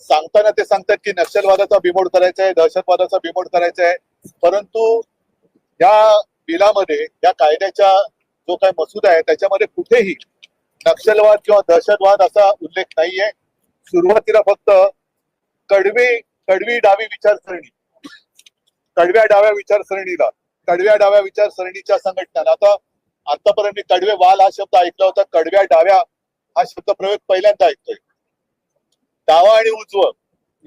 सांगताना ते सांगतात की नक्षलवादाचा बिमोड करायचा आहे दहशतवादाचा बिमोड करायचा आहे परंतु या बिलामध्ये या कायद्याच्या जो काही मसुदा आहे त्याच्यामध्ये कुठेही नक्षलवाद किंवा दहशतवाद असा उल्लेख नाहीये. सुरुवातीला फक्त कडवी कडवी डावी विचारसरणी कडव्या डाव्या विचारसरणीला कडव्या डाव्या विचारसरणीच्या संघटना आता आतापर्यंत मी कडवे वाल हा शब्द ऐकला होता कडव्या डाव्या हा शब्द प्रयोग पहिल्यांदा ऐकतोय. डावा आणि उजवं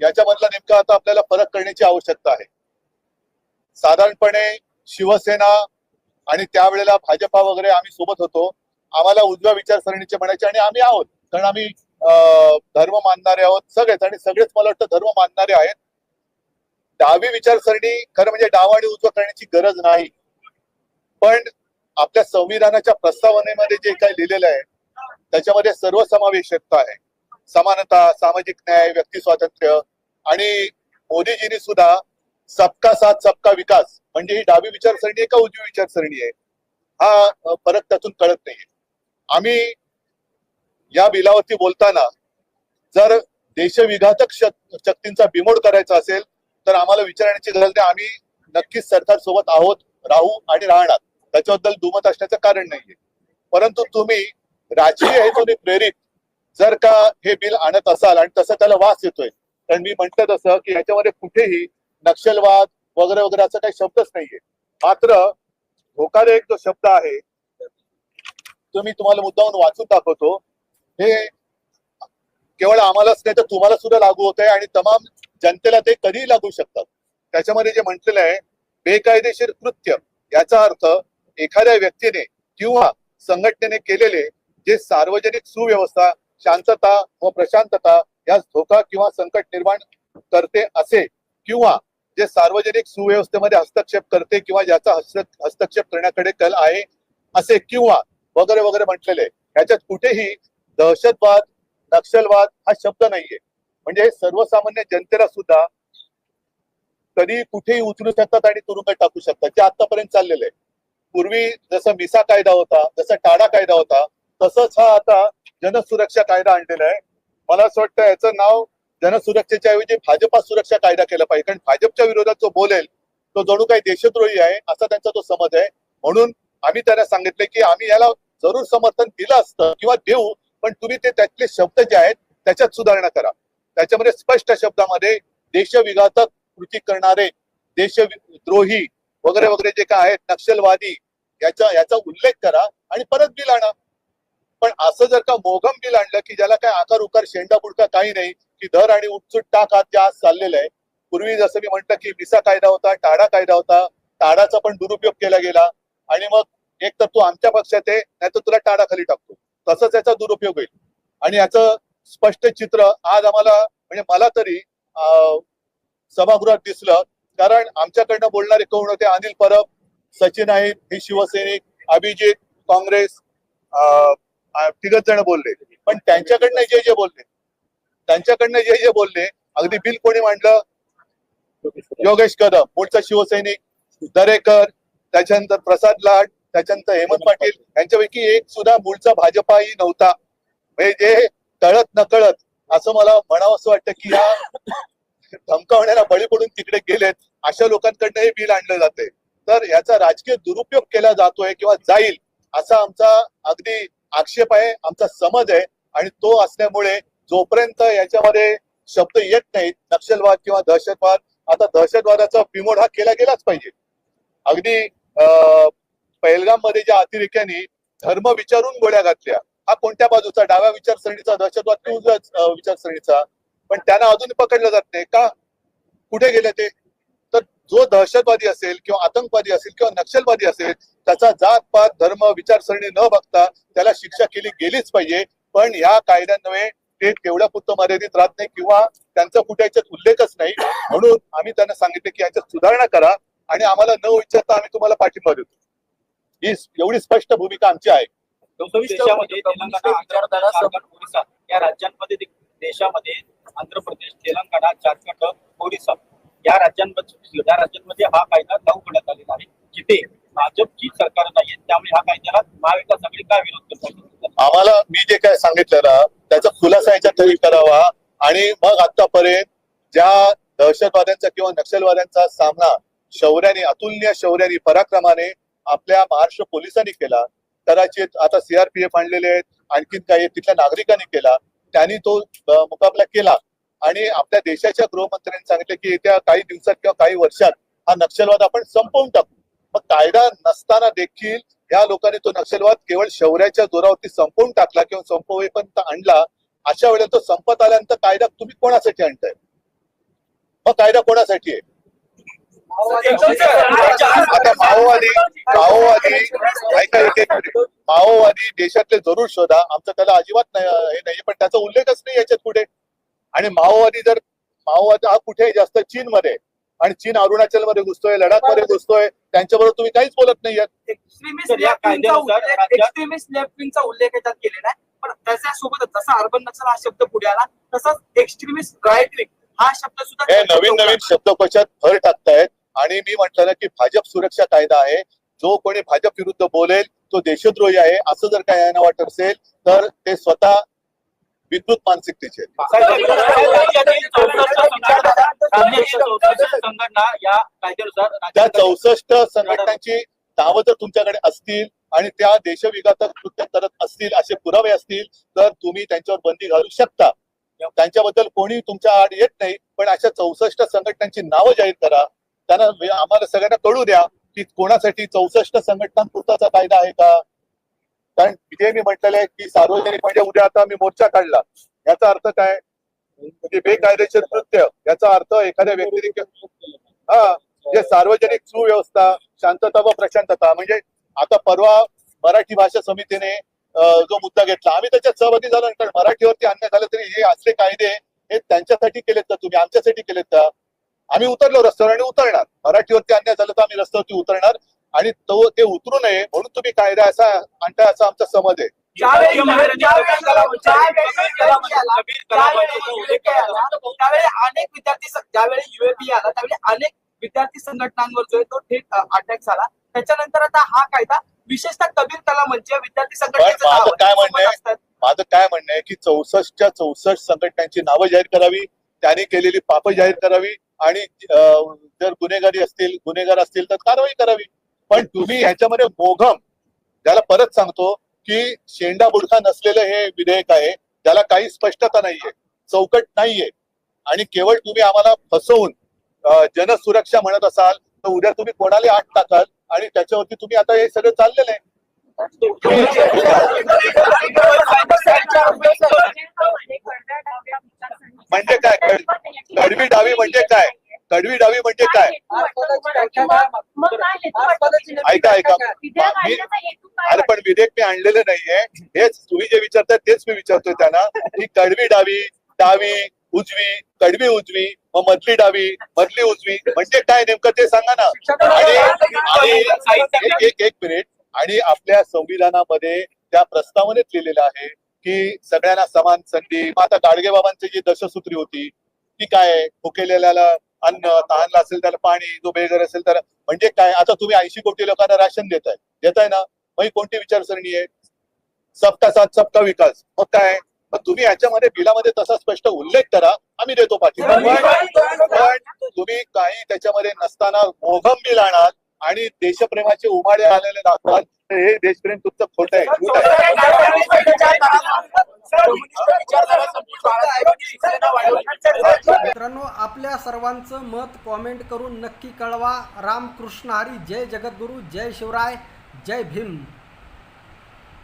याच्यामधला नेमका आता आपल्याला फरक करण्याची आवश्यकता आहे. साधारणपणे शिवसेना आणि त्यावेळेला भाजपा वगैरे आम्ही सोबत होतो. आम्हाला उजव्या विचारसरणीचे म्हणायचे आणि आम्ही आहोत. कारण आम्ही धर्म मानणारे आहोत सगळेच आणि सगळेच मला वाटतं धर्म मानणारे आहेत. डावी विचारसरणी खरं म्हणजे डावा आणि उजवा करण्याची गरज नाही. पण आपल्या संविधानाच्या प्रस्तावनेमध्ये जे काही लिहिलेलं आहे त्याच्यामध्ये सर्वसमावेशकता आहे. समानता सामाजिक न्याय व्यक्ती स्वातंत्र्य आणि मोदीजींनी सुद्धा सबका साथ सबका विकास म्हणजे ही डावी विचारसरणी आहे का उजवी विचारसरणी आहे? हा फरक त्यातून कळत नाहीये. आम्ही या बिलावरती बोलताना जर देशविघातक शक्तींचा बिमोड करायचा असेल तर आम्हाला विचारण्याची गरज नाही. आम्ही नक्कीच सरकार सोबत आहोत राहू आणि राहणार. त्याच्याबद्दल दुमत असण्याचं कारण नाहीये. परंतु तुम्ही राजकीय हेतूने प्रेरित जर का हे बिल आणत असाल आणि तसं त्याला वास येतोय तर मी म्हणत तसं की याच्यामध्ये कुठेही नक्षलवाद वगैरे वगैरे असं काही शब्दच नाहीये. मात्र धोकादायक जो शब्द आहे तो मी तुम्हाला मुद्दाहून वाचून दाखवतो. हे केवळ आम्हालाच नाही तर तुम्हाला सुद्धा लागू होत आहे आणि तमाम जनतेला ते कधीही लागू शकतात. त्याच्यामध्ये जे म्हटलेलं आहे बेकायदेशीर कृत्य याचा अर्थ एखाद्या व्यक्तीने किंवा संघटनेने केलेले जे सार्वजनिक सुव्यवस्था शांतता व प्रशांतता यास धोका किंवा संकट निर्माण करते असे किंवा जे सार्वजनिक सुव्यवस्थेमध्ये हस्तक्षेप करते किंवा ज्याचा हस्तक्षेप करण्याकडे कल आहे असे किंवा वगैरे वगैरे म्हटलेले याच्यात कुठेही दहशतवाद नक्षलवाद हा शब्द नाहीये. म्हणजे सर्वसामान्य जनतेला सुद्धा कधी कुठेही उचलू शकतात आणि तुरुंगात टाकू शकतात जे आतापर्यंत चाललेलं आहे पूर्वी जसं मिसा कायदा होता जसा टाडा कायदा होता तसंच हा आता जनसुरक्षा कायदा आणलेला आहे. मला असं वाटतं याचं नाव जनसुरक्षेच्या ऐवजी भाजपा सुरक्षा कायदा केला पाहिजे. कारण भाजपच्या विरोधात जो बोलेल तो जणू काही देशद्रोही आहे असा त्यांचा तो समज आहे. म्हणून आम्ही त्यांना सांगितले की आम्ही याला जरूर समर्थन दिलं असतं किंवा देऊ पण तुम्ही ते त्यातले शब्द जे आहेत त्याच्यात सुधारणा करा. त्याच्यामध्ये स्पष्ट शब्दामध्ये देशविघातक कृती करणारे देशद्रोही वगैरे वगैरे जे काय आहेत नक्षलवादी याचा याचा उल्लेख करा आणि परत बिल आणा. पण असं जर का मोघम बिल आणलं की ज्याला काय आकार उकार शेंडा बुडका काही नाही की दर आणि उठचूट टाक आज जे आज चाललेलं आहे. पूर्वी जसं मी म्हटलं की मिसा कायदा होता टाडा कायदा होता टाडाचा पण दुरुपयोग केला गेला. आणि मग एक तर तू आमच्या पक्षात आहे नाही तर तुला टाडा खाली टाकतो. तसंच याचा दुरुपयोग होईल. आणि याचं स्पष्ट चित्र आज आम्हाला म्हणजे मला तरी अं, सभागृहात दिसलं. कारण आमच्याकडनं बोलणारे कोण होते? अनिल परब सचिन आहेत हे शिवसैनिक अभिजित काँग्रेस अं, तिघच जण बोलले. पण त्यांच्याकडनं जे जे बोलले त्यांच्याकडनं जे जे बोलले अगदी बिल कोणी मांडलं? योगेश कदम पुढचा शिवसैनिक दरेकर त्याच्यानंतर प्रसाद लाड त्याच्यानंतर हेमंत पाटील यांच्यापैकी एक सुद्धा मूळचा भाजपाही नव्हता. म्हणजे जे कळत नकळत असं मला म्हणावं असं वाटतं की या धमकावण्याला बळी पडून तिकडे गेलेत अशा लोकांकडनं हे बिल आणलं जाते तर याचा राजकीय दुरुपयोग केला जातोय किंवा जाईल असा आमचा अगदी आक्षेप आहे आमचा समज आहे आणि तो असल्यामुळे जोपर्यंत याच्यामध्ये शब्द येत नाहीत नक्षलवाद किंवा दहशतवाद आता दहशतवादाचा बिमोड हा केला गेलाच पाहिजे. अगदी पहलगाममध्ये ज्या अतिरेक्यांनी धर्म विचारून गोळ्या घातल्या हा कोणत्या बाजूचा? डाव्या विचारसरणीचा दहशतवाद की उजव्या विचारसरणीचा. पण त्यांना अजून पकडलं जात नाही. का? कुठे गेले ते? जो दहशतवादी असेल किंवा आतंकवादी असेल किंवा नक्षलवादी असेल त्याचा जात पात धर्म विचारसरणी न बघता त्याला शिक्षा केली गेलीच पाहिजे. पण ह्या कायद्यान्वये ते तेवढ्या पुरतं मर्यादित राहत नाही किंवा त्यांचा कुठे याच्यात उल्लेखच नाही. म्हणून आम्ही त्यांना सांगितले की याच्यात सुधारणा करा आणि आम्हाला न विचारता आम्ही तुम्हाला पाठिंबा देतो. ही एवढी स्पष्ट भूमिका आमची आहे. देशामध्ये तेलंगणा आंध्र प्रदेश झारखंड ओरिसा या राज्यांमध्ये देशामध्ये आंध्र प्रदेश तेलंगणा झारखंड ओरिसा या राज्यांमध्ये या राज्यांमध्ये हा कायदा लागू करण्यात आलेला आहे. जिथे भाजपची सरकार नाहीये त्यामुळे हा कायद्याला महाविकास आघाडी काय विरोध करतात आम्हाला मी जे काय सांगितलं ना त्याचा खुलासा याच्या तरी करावा. आणि मग आतापर्यंत ज्या दहशतवाद्यांचा किंवा नक्षलवाद्यांचा सामना शौर्याने अतुलनीय शौर्याने पराक्रमाने आपल्या महाराष्ट्र पोलिसांनी केला कदाचित आता सीआरपीएफ आणलेले आहेत आणखीन काही तिथल्या नागरिकांनी केला त्यांनी तो मुकाबला केला. आणि आपल्या देशाच्या गृहमंत्र्यांनी सांगितले की येत्या काही दिवसात किंवा काही वर्षात हा नक्षलवाद आपण संपवून टाकू. मग कायदा नसताना देखील या लोकांनी तो नक्षलवाद केवळ शौर्याच्या जोरावरती संपवून टाकला किंवा संपवेपर्यंत आणला अशा वेळेला तो संपत आल्यानंतर कायदा तुम्ही कोणासाठी आणताय? मग कायदा कोणासाठी आहे? आता माओवादी माओवादी ऐका एक माओवादी देशातले जरूर शोधा. आमचं त्याला अजिबात हे नाही पण त्याचा उल्लेखच नाही याच्यात कुठे. आणि माओवादी जर माओवादी हा कुठे जास्त चीन मध्ये आणि चीन अरुणाचलमध्ये घुसतोय लडाखमध्ये घुसतोय त्यांच्याबरोबर तुम्ही काहीच बोलत नाही तर या कायद्यानुसार राज्यात- एक्स्ट्रीमिस्ट लेफ्ट विंगचा उल्लेख याच्यात केलेला आहे. पण त्याच्यासोबत जसा अर्बन नक्षल हा शब्द पुढे आला तसाच एक्स्ट्रीमिस्ट राईट विंग हा शब्द सुद्धा नवीन नवीन शब्दकोशात भर टाकतायत. आणि मी म्हटलं ना की भाजप सुरक्षा कायदा आहे. जो कोणी भाजप विरुद्ध बोलेल तो देशद्रोही आहे. असं जर काय यांना वाटत असेल तर ते स्वतः विकृत मानसिकतेचे त्या चौसष्ट संघटनांची नावं जर तुमच्याकडे असतील आणि त्या देशविघातक कृत्य करत असतील असे पुरावे असतील तर तुम्ही त्यांच्यावर बंदी घालू शकता त्यांच्याबद्दल कोणी तुमच्या आड येत नाही पण अशा चौसष्ट संघटनांची नावं जाहीर करा त्यांना आम्हाला सगळ्यांना कळू द्या की कोणासाठी चौसष्ट संघटनांपुरताचा कायदा आहे का कारण जे मी म्हटलेलं आहे की सार्वजनिक म्हणजे उद्या आता मी मोर्चा काढला. याचा अर्थ काय? म्हणजे बेकायदेशीर कृत्य याचा अर्थ एखाद्या व्यक्तीने हा जे सार्वजनिक सुव्यवस्था शांतता व प्रशांतता म्हणजे आता परवा मराठी भाषा समितीने जो मुद्दा घेतला आम्ही त्याच्यात सहभागी झालो कारण मराठीवरती अन्याय झाला तरी हे असले कायदे हे त्यांच्यासाठी केलेत का तुम्ही? आमच्यासाठी केलेत का? आम्ही उतरलो रस्त्यावर आणि उतरणार. मराठीवरती अन्याय झाला तर आम्ही रस्त्यावरती उतरणार. आणि तो ते उतरू नये म्हणून तुम्ही कायदा असा आणताय असा आमचा समज आहे केला. आला, त्यावेळी अनेक विद्यार्थी ज्यावेळी युएपी आला त्यावेळी अनेक विद्यार्थी संघटनांवर जो आहे तो थेट अटॅक झाला त्याच्यानंतर आता हा कायदा विशेषतः कबीर कला म्हणजे विद्यार्थी नाव काय म्हणणं. माझं काय म्हणणं आहे की चौसष्टच्या चौसष्ट संघटनांची नावं जाहीर करावी त्यांनी केलेली पापं जाहीर करावी आणि जर गुन्हेगारी असतील गुन्हेगार असतील तर कारवाई करावी पण तुम्ही ह्याच्यामध्ये मोघम त्याला परत सांगतो की शेंडा बुडखा नसलेलं हे विधेयक आहे त्याला काही स्पष्टता नाहीये चौकट नाहीये. आणि केवळ तुम्ही आम्हाला फसवून जनसुरक्षा म्हणत असाल तर उद्या तुम्ही कोणाला आठ टाकाल आणि त्याच्यावरती तुम्ही आता हे सगळं चाललेलं आहे. म्हणजे काय? कड- कडवी डावी म्हणजे काय? कडवी डावी म्हणजे काय? ऐका ऐका. अरे पण विधेयक मी आणलेलं नाहीये. हेच तुम्ही जे विचारताय तेच मी विचारतोय त्यांना. की कडवी डावी डावी उजवी कडवी उजवी मग मधली डावी मधली उजवी म्हणजे काय? नेमकं ते सांगा ना. आणि एक एक एक मिनिट. आणि आपल्या संविधानामध्ये त्या प्रस्तावनेत लिहिलेलं आहे की सगळ्यांना समान संधी. मग आता गाडगे बाबांची जी दशसूत्री होती ती काय आहे? अन्न तहानला असेल त्याला पाणी जो बेघर असेल त्याला म्हणजे काय? आता तुम्ही ऐंशी कोटी लोकांना राशन देताय. देताय ना? मग ही कोणती विचारसरणी आहे? सबका साथ सबका विकास. मग काय? मग तुम्ही याच्यामध्ये बिलामध्ये तसा स्पष्ट उल्लेख करा. आम्ही देतो पाठिंबा. पण पण तुम्ही काही त्याच्यामध्ये नसताना मोघम बिल आणा आणि देशप्रेमाचे उमाडे आलेले दाखवाल. तर हे देशप्रेम तुमचं खोटं आहे. आपल्या सर्वांचं मत कॉमेंट करून नक्की कळवा. रामकृष्ण हरी. जय जगद्गुरू. जय शिवराय. जय भीम.